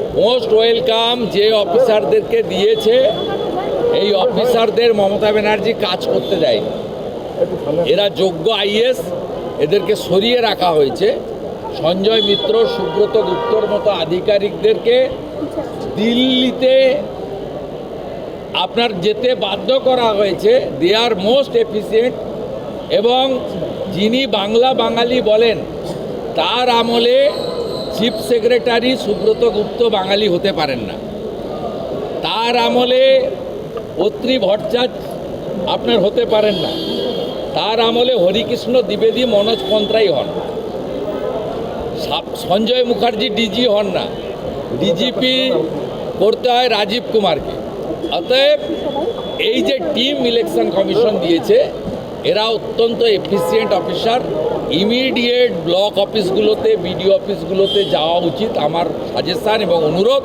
Most welcome যে অফিসারদেরকে দিয়েছে, এই অফিসারদের মমতা ব্যানার্জি কাজ করতে দেয়নি। এরা যোগ্য আইএস, এদেরকে সরিয়ে রাখা হয়েছে। সঞ্জয় মিত্র, সুব্রত গুপ্তর মতো আধিকারিকদেরকে দিল্লিতে আপনার যেতে বাধ্য করা হয়েছে। দে আর মোস্ট এফিসিয়েন্ট এবং যিনি বাংলা বাঙালি বলেন, তার আমলে চিফ সেক্রেটারি সুব্রত গুপ্ত বাঙালি হতে পারেন না। তার আমলে অত্রি ভট্টাচার্য আপনার হতে পারেন না। তার আমলে হরিকৃষ্ণ দ্বিবেদী মনোজ পন্ত্রাই হন। সঞ্জয় মুখার্জি ডিজি হন না। ডিজিপি করতে হয় রাজীব কুমারকে। অতএব এই যে টিম ইলেকশন কমিশন দিয়েছে এরা অত্যন্ত এফিসিয়েন্ট অফিসার ইমিডিয়েট ব্লক অফিসগুলোতে বিডিও অফিসগুলোতে যাওয়া উচিত। আমার সাজেশান এবং অনুরোধ